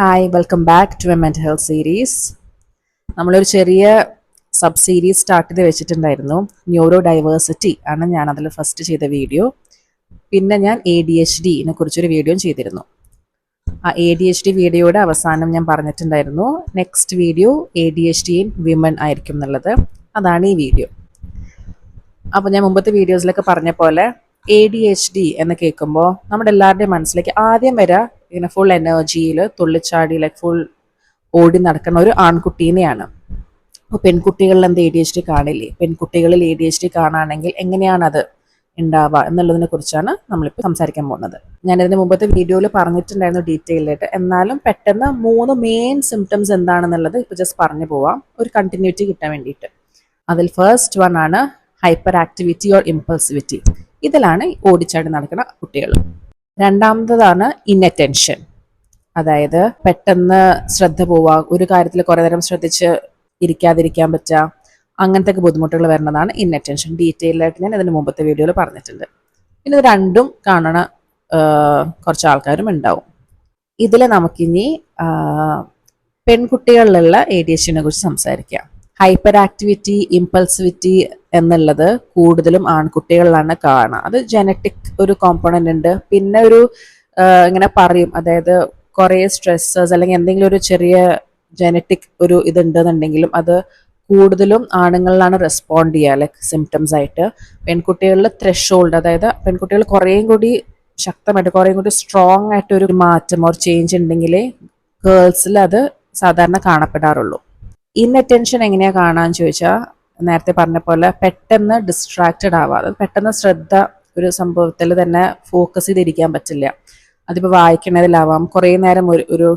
Hi welcome back to a mental health series നമ്മളൊരു ചെറിയ sub series start ചെയ്ത് വെച്ചിട്ടുണ്ടായിരുന്നു. ന്യൂറോ ഡൈവേഴ്സിറ്റി ആണ് ഞാൻ അതിൽ ഫസ്റ്റ് ചെയ്ത വീഡിയോ പിന്നെ ഞാൻ എ ഡി എച്ച് ഡിനെ കുറിച്ചൊരു വീഡിയോ ചെയ്തിരുന്നു. ആ എ ഡി എച്ച് ഡി വീഡിയോയുടെ അവസാനം ഞാൻ പറഞ്ഞിട്ടുണ്ടായിരുന്നു. Next video A D H D in women ആയിരിക്കും എന്നുള്ളത്. അതാണ് ഈ വീഡിയോ അപ്പോൾ ഞാൻ മുമ്പത്തെ വീഡിയോസിലൊക്കെ പറഞ്ഞ പോലെ എ ഡി എച്ച് ഡി എന്ന് കേൾക്കുമ്പോൾ നമ്മുടെ എല്ലാവരുടെയും മനസ്സിലേക്ക് ആദ്യം വരെ ഇങ്ങനെ ഫുൾ എനർജിയിൽ തുള്ളിച്ചാടി ലൈക്ക് ഫുൾ ഓടി നടക്കുന്ന ഒരു ആൺകുട്ടീനെയാണ്. അപ്പോൾ പെൺകുട്ടികളിൽ എന്ത് എ ഡി എച്ച് ഡി കാണില്ലേ? പെൺകുട്ടികളിൽ എ ഡി എച്ച് ഡി കാണുകയാണെങ്കിൽ എങ്ങനെയാണത് ഉണ്ടാവുക എന്നുള്ളതിനെ കുറിച്ചാണ് നമ്മളിപ്പോൾ സംസാരിക്കാൻ പോകുന്നത്. ഞാൻ ഇതിന് മുമ്പത്തെ വീഡിയോയിൽ പറഞ്ഞിട്ടുണ്ടായിരുന്നു ഡീറ്റെയിൽ ആയിട്ട്. എന്നാലും പെട്ടെന്ന് മൂന്ന് മെയിൻ സിംറ്റംസ് എന്താണെന്നുള്ളത് ഇപ്പോൾ ജസ്റ്റ് പറഞ്ഞു പോവാം. ഒരു കണ്ടിന്യൂറ്റി കിട്ടാൻ വേണ്ടിയിട്ട്. അതിൽ ഫസ്റ്റ് വൺ ആണ് ഹൈപ്പർ ആക്ടിവിറ്റി ഓർ ഇമ്പൾസിവിറ്റി ഇതിലാണ് ഓടിച്ചാടി നടക്കുന്ന കുട്ടികൾ. രണ്ടാമത്തതാണ് ഇന്നറ്റൻഷൻ അതായത് പെട്ടെന്ന് ശ്രദ്ധ പോവുക ഒരു കാര്യത്തിൽ കുറേ നേരം ശ്രദ്ധിച്ച് ഇരിക്കാതിരിക്കാൻ പറ്റുക അങ്ങനത്തെ ഒക്കെ ബുദ്ധിമുട്ടുകൾ വരുന്നതാണ് ഇന്നറ്റൻഷൻ ഡീറ്റെയിൽ ആയിട്ട് ഞാൻ ഇതിന് മുമ്പത്തെ വീഡിയോയിൽ പറഞ്ഞിട്ടുണ്ട്. പിന്നെ രണ്ടും കാണണ കുറച്ച് ആൾക്കാരും ഉണ്ടാവും. ഇതിൽ നമുക്കിനി പെൺകുട്ടികളിലുള്ള എച്ചിനെ കുറിച്ച് സംസാരിക്കാം. ഹൈപ്പർ ആക്ടിവിറ്റി ഇമ്പൾസിവിറ്റി എന്നുള്ളത് കൂടുതലും ആൺകുട്ടികളിലാണ് കാണുക. അത് ജനറ്റിക് ഒരു കോമ്പണന്റ് ഉണ്ട്. പിന്നെ ഒരു ഇങ്ങനെ പറയും. അതായത് കുറേ സ്ട്രെസ്സേഴ്സ് അല്ലെങ്കിൽ എന്തെങ്കിലും ഒരു ചെറിയ ജനറ്റിക് ഒരു ഇതുണ്ടെന്നുണ്ടെങ്കിലും അത് കൂടുതലും ആണുങ്ങളിലാണ് റെസ്പോണ്ട് ചെയ്യുക ലൈക്ക് സിംറ്റംസ് ആയിട്ട്. പെൺകുട്ടികളിൽ ത്രഷോൾഡ് അതായത് പെൺകുട്ടികൾ കുറേയും കൂടി ശക്തമായിട്ട് കുറേയും കൂടി സ്ട്രോങ് ആയിട്ട് ഒരു മാറ്റം ഒരു ചേഞ്ച് ഉണ്ടെങ്കിലേ ഗേൾസിൽ അത് സാധാരണ കാണപ്പെടാറുള്ളൂ. ഇൻഅറ്റൻഷൻ എങ്ങനെയാ കാണാന്ന് ചോദിച്ചാൽ നേരത്തെ പറഞ്ഞ പോലെ പെട്ടെന്ന് ഡിസ്ട്രാക്റ്റഡ് ആവാതെ പെട്ടെന്ന് ശ്രദ്ധ ഒരു സംഭവത്തിൽ തന്നെ ഫോക്കസ് ചെയ്തിരിക്കാൻ പറ്റില്ല. അതിപ്പോൾ വായിക്കണതിലാവാം. കുറേ നേരം ഒരു ഒരു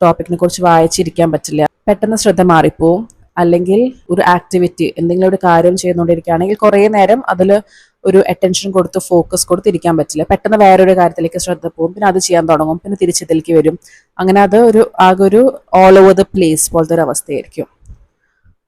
ടോപ്പിക്കിനെ കുറിച്ച് വായിച്ചിരിക്കാൻ പറ്റില്ല. പെട്ടെന്ന് ശ്രദ്ധ മാറിപ്പോവും. അല്ലെങ്കിൽ ഒരു ആക്ടിവിറ്റി എന്തെങ്കിലും ഒരു കാര്യം ചെയ്തുകൊണ്ടിരിക്കുകയാണെങ്കിൽ കുറേ നേരം അതിൽ ഒരു അറ്റൻഷൻ കൊടുത്ത് ഫോക്കസ് കൊടുത്ത് ഇരിക്കാൻ പറ്റില്ല. പെട്ടെന്ന് വേറൊരു കാര്യത്തിലേക്ക് ശ്രദ്ധ പോകും. പിന്നെ അത് ചെയ്യാൻ തുടങ്ങും. പിന്നെ തിരിച്ചിതിലേക്ക് വരും. അങ്ങനെ അത് ഒരു ആകെ ഒരു ഓൾ ഓവർ ദ പ്ലേസ് പോലത്തെ ഒരു അവസ്ഥയായിരിക്കും.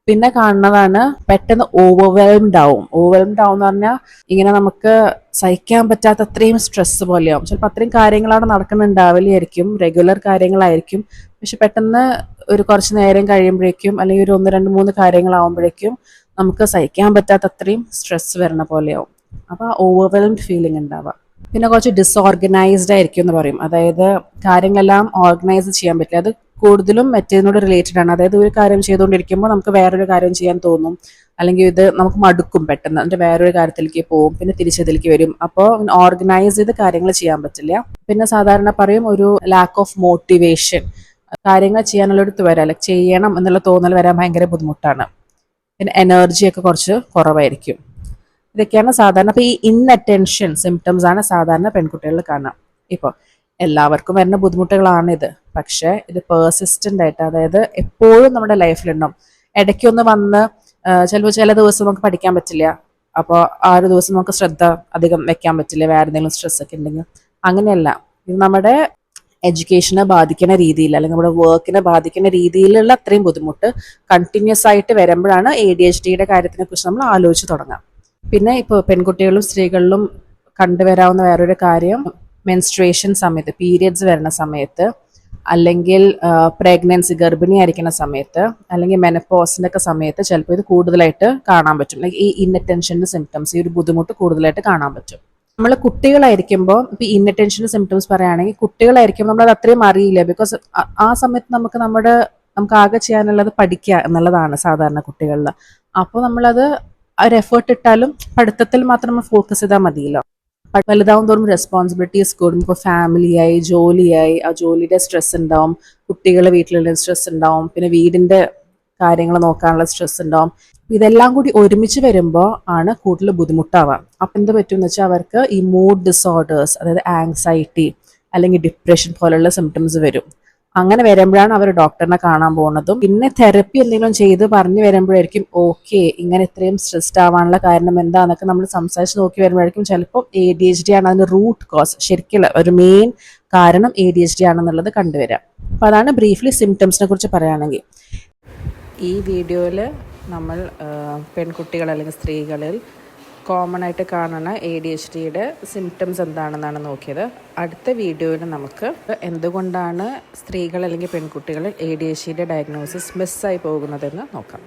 പിന്നെ കാണുന്നതാണ് പെട്ടെന്ന് ഓവർവെൽംഡ് ആവും. ഓവർവെൽംഡ് ആവും എന്ന് പറഞ്ഞാൽ ഇങ്ങനെ നമുക്ക് സഹിക്കാൻ പറ്റാത്ത അത്രയും സ്ട്രെസ് പോലെയാവും. ചിലപ്പോൾ അത്രയും കാര്യങ്ങളാണ് നടക്കുന്നുണ്ടാവില്ലായിരിക്കും. റെഗുലർ കാര്യങ്ങളായിരിക്കും. പക്ഷെ പെട്ടെന്ന് ഒരു കുറച്ച് നേരം കഴിയുമ്പോഴേക്കും അല്ലെങ്കിൽ ഒരു ഒന്ന് രണ്ട് മൂന്ന് കാര്യങ്ങളാവുമ്പോഴേക്കും നമുക്ക് സഹിക്കാൻ പറ്റാത്ത അത്രയും സ്ട്രെസ് വരണ പോലെയാവും. അപ്പോൾ ഓവർവെൽംഡ് ഫീലിംഗ് ഉണ്ടാവുക. പിന്നെ കുറച്ച് ഡിസോർഗനൈസ്ഡ് ആയിരിക്കും എന്ന് പറയും. അതായത് കാര്യങ്ങളെല്ലാം ഓർഗനൈസ് ചെയ്യാൻ പറ്റില്ല. അത് കൂടുതലും മറ്റേതിനോട് റിലേറ്റഡ് ആണ്. അതായത് ഒരു കാര്യം ചെയ്തുകൊണ്ടിരിക്കുമ്പോൾ നമുക്ക് വേറൊരു കാര്യം ചെയ്യാൻ തോന്നും. അല്ലെങ്കിൽ ഇത് നമുക്ക് മടുക്കും പെട്ടെന്ന്. എന്നിട്ട് വേറൊരു കാര്യത്തിലേക്ക് പോകും. പിന്നെ തിരിച്ചതിലേക്ക് വരും. അപ്പോൾ ഓർഗനൈസ് ചെയ്ത് കാര്യങ്ങൾ ചെയ്യാൻ പറ്റില്ല. പിന്നെ സാധാരണ പറയും ഒരു ലാക്ക് ഓഫ് മോട്ടിവേഷൻ കാര്യങ്ങൾ ചെയ്യാനുള്ളൊരു വരാം. അല്ലെങ്കിൽ ചെയ്യണം എന്നുള്ള തോന്നൽ വരാൻ ഭയങ്കര ബുദ്ധിമുട്ടാണ്. പിന്നെ എനർജിയൊക്കെ കുറച്ച് കുറവായിരിക്കും. ഇതൊക്കെയാണ് സാധാരണ. അപ്പോൾ ഈ ഇന്നറ്റൻഷൻ സിംറ്റംസ് ആണ് സാധാരണ പെൺകുട്ടികളിൽ കാണാം. ഇപ്പോൾ എല്ലാവർക്കും വരുന്ന ബുദ്ധിമുട്ടുകളാണിത്. പക്ഷേ ഇത് പേഴ്സിസ്റ്റന്റ് ആയിട്ട് അതായത് എപ്പോഴും നമ്മുടെ ലൈഫിലുണ്ടാവും. ഇടയ്ക്കൊന്ന് വന്ന് ചിലപ്പോൾ ചില ദിവസം നമുക്ക് പഠിക്കാൻ പറ്റില്ല. അപ്പോൾ ആ ഒരു ദിവസം നമുക്ക് ശ്രദ്ധ അധികം വെക്കാൻ പറ്റില്ല. വേറെ എന്തെങ്കിലും സ്ട്രെസ് ഒക്കെ ഉണ്ടെങ്കിൽ. അങ്ങനെയല്ല. ഇത് നമ്മുടെ എഡ്യൂക്കേഷനെ ബാധിക്കുന്ന രീതിയിൽ അല്ലെങ്കിൽ നമ്മുടെ വർക്കിനെ ബാധിക്കുന്ന രീതിയിലുള്ള അത്രയും ബുദ്ധിമുട്ട് കണ്ടിന്യൂസ് ആയിട്ട് വരുമ്പോഴാണ് എ ഡി എച്ച് ഡിയുടെ കാര്യത്തിനെ കുറിച്ച് നമ്മൾ ആലോചിച്ച് തുടങ്ങാം. പിന്നെ ഇപ്പോൾ പെൺകുട്ടികളും സ്ത്രീകളിലും കണ്ടുവരാവുന്ന വേറൊരു കാര്യം മെൻസ്ട്രേഷൻ സമയത്ത് പീരിയഡ്സ് വരുന്ന സമയത്ത് അല്ലെങ്കിൽ പ്രഗ്നൻസി ഗർഭിണി ആയിരിക്കുന്ന സമയത്ത് അല്ലെങ്കിൽ മെനപ്പോസിന്റെ ഒക്കെ സമയത്ത് ചിലപ്പോൾ ഇത് കൂടുതലായിട്ട് കാണാൻ പറ്റും. ലൈക്ക് ഈ ഇന്നറ്റൻഷന്റെ സിംറ്റംസ് ഈ ഒരു ബുദ്ധിമുട്ട് കൂടുതലായിട്ട് കാണാൻ പറ്റും. നമ്മൾ കുട്ടികളായിരിക്കുമ്പോൾ ഇപ്പോൾ ഇന്നറ്റൻഷന്റെ സിംറ്റംസ് പറയുകയാണെങ്കിൽ കുട്ടികളായിരിക്കുമ്പോൾ നമ്മളത് അത്രയും അറിയില്ല. ബിക്കോസ് ആ സമയത്ത് നമുക്ക് നമ്മുടെ നമുക്ക് ആകെ ചെയ്യാനുള്ളത് പഠിക്കുക എന്നുള്ളതാണ് സാധാരണ കുട്ടികളിൽ അപ്പോൾ നമ്മളത് ഒരു എഫേർട്ട് ഇട്ടാലും പഠിത്തത്തിൽ മാത്രം നമ്മൾ ഫോക്കസ് ചെയ്താൽ മതിയല്ലോ. വലുതാവും തോറും റെസ്പോൺസിബിലിറ്റീസ് കൂടും. ഇപ്പോൾ ഫാമിലിയായി ജോലിയായി ആ ജോലിയുടെ സ്ട്രെസ് ഉണ്ടാവും കുട്ടികളെ വീട്ടിലുള്ള സ്ട്രെസ് ഉണ്ടാവും പിന്നെ വീടിന്റെ കാര്യങ്ങൾ നോക്കാനുള്ള സ്ട്രെസ് ഉണ്ടാവും ഇതെല്ലാം കൂടി ഒരുമിച്ച് വരുമ്പോൾ ആണ് കൂടുതൽ ബുദ്ധിമുട്ടാവുക അപ്പം എന്ത് പറ്റുമെന്ന് വെച്ചാൽ അവർക്ക് ഈ മൂഡ് ഡിസോർഡേഴ്സ് അതായത് ആങ്സൈറ്റി അല്ലെങ്കിൽ ഡിപ്രഷൻ പോലുള്ള സിംറ്റംസ് വരും. അങ്ങനെ വരുമ്പോഴാണ് അവർ ഡോക്ടറിനെ കാണാൻ പോകുന്നതും. പിന്നെ തെറപ്പി എന്തെങ്കിലും ചെയ്ത് പറഞ്ഞു വരുമ്പോഴായിരിക്കും ഓക്കെ ഇങ്ങനെ ഇത്രയും സ്ട്രെസ്ഡ് ആവാനുള്ള കാരണം എന്താണെന്നൊക്കെ നമ്മൾ സംസാരിച്ച് നോക്കി വരുമ്പോഴായിരിക്കും ചിലപ്പോൾ എ ഡി എച്ച് ഡി ആണ് അതിന്റെ റൂട്ട് കോസ് ശരിക്കുള്ള ഒരു മെയിൻ കാരണം എ ഡി എച്ച് ഡി ആണെന്നുള്ളത് കണ്ടുവരാം. അപ്പോൾ അതാണ് ബ്രീഫ്ലി സിംറ്റംസിനെ കുറിച്ച് പറയുകയാണെങ്കിൽ. ഈ വീഡിയോയിൽ നമ്മൾ പെൺകുട്ടികൾ അല്ലെങ്കിൽ സ്ത്രീകളിൽ കോമൺ ആയിട്ട് കാണുന്ന എ ഡി എച്ച് ഡിയുടെ സിംറ്റംസ് എന്താണെന്നാണ് നോക്കിയത്. അടുത്ത വീഡിയോയിൽ നമുക്ക് എന്തുകൊണ്ടാണ് സ്ത്രീകൾ അല്ലെങ്കിൽ പെൺകുട്ടികളിൽ എ ഡി എച്ച് ഡിയുടെ ഡയഗ്നോസിസ് മിസ്സായി പോകുന്നതെന്ന് നോക്കാം.